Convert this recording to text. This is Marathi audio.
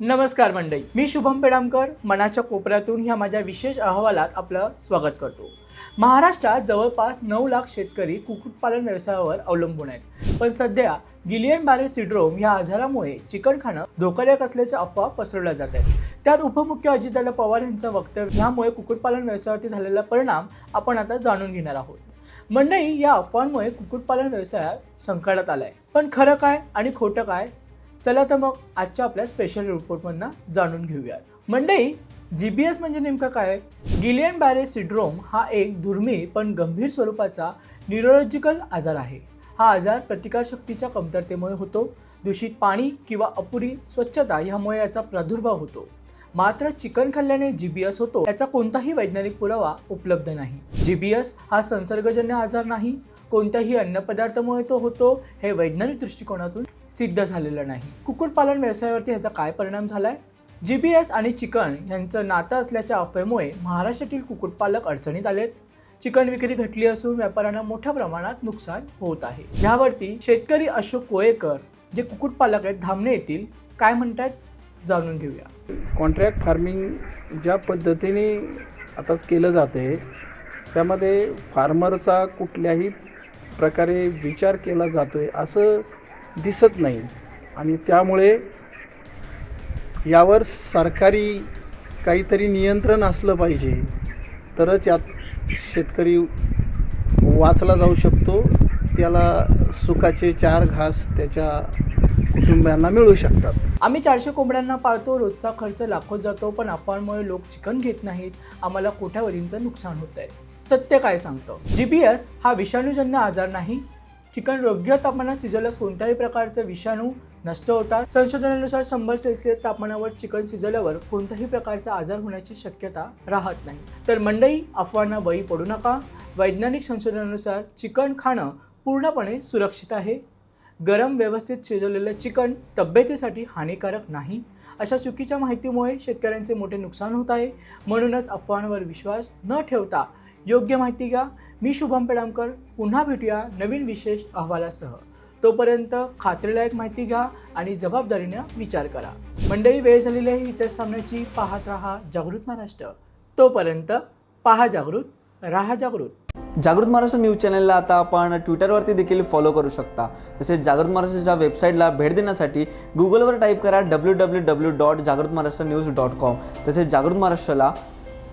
नमस्कार मंडळी. मी शुभम पेडामकर मनाच्या कोपऱ्यातून ह्या माझ्या विशेष अहवालात आपलं स्वागत करतो. महाराष्ट्रात जवळपास नऊ लाख शेतकरी कुक्कुटपालन व्यवसायावर अवलंबून आहेत. पण सध्या गिलियन बारे सिड्रोम या आजारामुळे चिकन खाणं धोकादायक असल्याच्या अफवा पसरवल्या जात आहेत. त्यात उपमुख्य अजितदादा पवार यांचं वक्तव्य यामुळे कुक्कुटपालन व्यवसायावरती झालेला परिणाम आपण आता जाणून घेणार आहोत. मंडई या अफवांमुळे कुक्कुटपालन व्यवसाय संकटात आलाय. पण खरं काय आणि खोटं काय चला तर मग आजच्या आपल्या स्पेशल रिपोर्टमधनं जाणून घेऊयात. मंडई जी बी एस म्हणजे नेमकं काय? गिलियन बॅरे सिड्रोम हा एक दुर्मिळ पण गंभीर स्वरूपाचा न्यूरोलॉजिकल आजार आहे. हा आजार प्रतिकारशक्तीच्या कमतरतेमुळे होतो दूषित पाणी किंवा अपुरी स्वच्छता यामुळे याचा प्रादुर्भाव होतो. मात्र चिकन खाल्ल्याने जी बी एस होतो याचा कोणताही वैज्ञानिक पुरावा उपलब्ध नाही. जी बी एस हा संसर्गजन्य आजार नाही कोणत्याही अन्नपदार्थामुळे तो होतो हे वैज्ञानिक दृष्टिकोनातून सिद्ध झालेलं नाही. कुक्कुटपालन व्यवसायावरती ह्याचा काय परिणाम झाला आहे जी बी एस आणि चिकन यांचं नातं असल्याच्या अफवेमुळे महाराष्ट्रातील कुक्कुटपालक अडचणीत आलेत. चिकन विक्री घटली असून व्यापाऱ्यांना मोठ्या प्रमाणात नुकसान होत आहे. यावरती शेतकरी अशोक कोळेकर जे कुक्कुटपालक आहेत धामणे येथील काय म्हणतात जाणून घेऊया. कॉन्ट्रॅक्ट फार्मिंग ज्या पद्धतीने आता केलं जाते त्यामध्ये फार्मरचा कुठल्याही प्रकारे विचार केला जातो आहे असं दिसत नाही. आणि त्यामुळे यावर सरकारी काहीतरी नियंत्रण असलं पाहिजे. तरच यात शेतकरी वाचला जाऊ शकतो. त्याला सुखाचे चार घास त्याच्या कुटुंबियांना मिळू शकतात. आम्ही चारशे कोंबड्यांना पाळतो. रोजचा खर्च लाखो जातो. पण अफवांमुळे लोक चिकन घेत नाहीत. आम्हाला कोट्यावधींचं नुकसान होत आहे सत्य काय सांगतं? जी बी एस हा विषाणूजन्य आजार नाही. चिकन योग्य तापमानात शिजवल्यास कोणत्याही प्रकारचे विषाणू नष्ट होतात. संशोधनानुसार शंभर सेल्सिअस तापमानावर चिकन शिजवल्यावर कोणत्याही प्रकारचा आजार होण्याची शक्यता राहत नाही. तर मंडई अफवांना बळी पडू नका. वैज्ञानिक संशोधनानुसार चिकन खाणं पूर्णपणे सुरक्षित आहे. गरम व्यवस्थित शिजवलेलं चिकन तब्येतीसाठी हानिकारक नाही. अशा चुकीच्या माहितीमुळे शेतकऱ्यांचे मोठे नुकसान होत आहे. म्हणूनच अफवांवर विश्वास न ठेवता योग्य माहिती घ्या. मी शुभम पेडामकर पुन्हा भेटूया नवीन विशेष अहवालासह. तोपर्यंत खात्रीलायक माहिती घ्या आणि जबाबदारीनं विचार करा. मंडळी वेळ झालेली आहे. इतर सामन्याची पाहत राहा जागृत महाराष्ट्र. तोपर्यंत पहा जागृत राहा जागृत. जागृत महाराष्ट्र न्यूज चॅनलला आता आपण ट्विटरवरती देखील फॉलो करू शकता. तसेच जागृत महाराष्ट्राच्या वेबसाईटला भेट देण्यासाठी गुगलवर टाईप करा डब्ल्यू डब्ल्यू डब्ल्यू डॉट जागृत महाराष्ट्र न्यूज डॉट कॉम तसेच जागृत महाराष्ट्राला